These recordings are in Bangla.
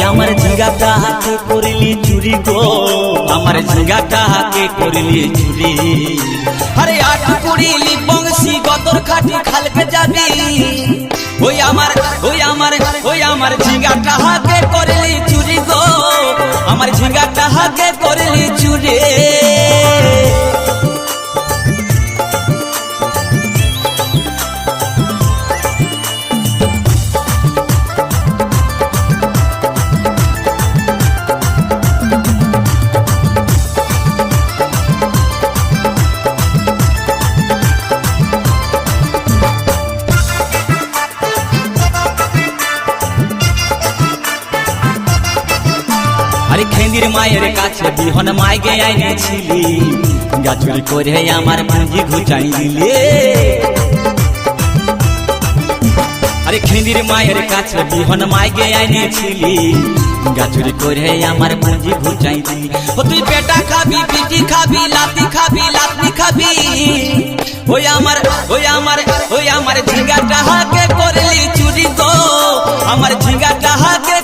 ঝিঙ্গাটা হাতে করিলি চুরি গো। আমার ঝিঙ্গাটা হাতে করিলি চুরি। আরে আট কুড়িলি বংশী গতর খাটি খালকে যাবি। ওই আমার ওই আমার ওই আমার ঝিঙ্গাটা হাতে মায়ের কাছে বিহন মাইগে আইনেছিলি গাছুরি করে আমার পুঁজি ঘুচাই দিলে আরে খেন্দির মায়ের কাছে বিহন মাইগে আইনেছিলি গাছুরি করে আমার পুঁজি ঘুচাই দিলি ও তুই পেটা খাবি, পিটি খাবি, লাতি খাবি লাতি খাবি। ওই আমার ওই আমার ওই আমার ঝিঙ্গাটা হাকে করলি চুরি গো আমার ঝিঙ্গাটা হাকে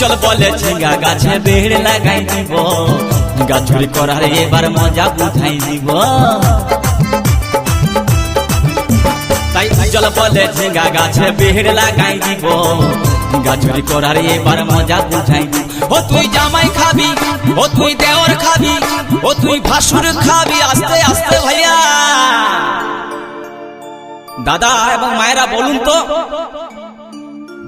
উজ্জ্বল বলে ঝিঙ্গা গাছে বেড় লাগাই দিব। গাছুরি করার এবার মজা বুঝাই দিব? তাই উজ্জ্বল বলে ঝিঙ্গা গাছে বেড় লাগাই দিব। গাছুরি করার এবার মজা বুঝাই দিব? ও তুই জামাই খাবি, ও তুই দেওর খাবি, ও তুই ভাসুর খাবি, আস্তে আস্তে ভাইয়া। দাদা এবং মায়েরা বলুন তো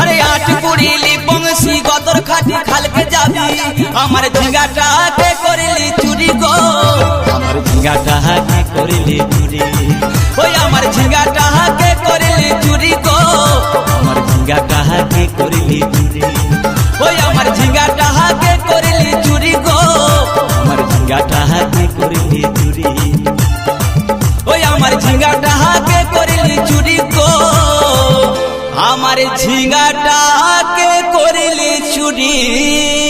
আরে আট কুড়িলি বংশী গতর খাটি খালকে যাবি। আমার ঝিঙ্গাটা হাতে করলি চুরি গো। আমার ঝিঙ্গাটা হাতে করলি চুরি। ওই আমার ঝিঙ্গাটা হাতে করলি চুরি গো। আমার ঝিঙ্গাটা হাতে করলি চুরি। ওই আমার ঝিঙ্গাটা হাতে করলি চুরি গো। আমার ঝিঙ্গাটা হাতে করলি চুরি। ওই আমার ঝিঙ্গাটা হাতে করলি চুরি গো। আমার ঝিঙ্গাটাকে করলি চুরি।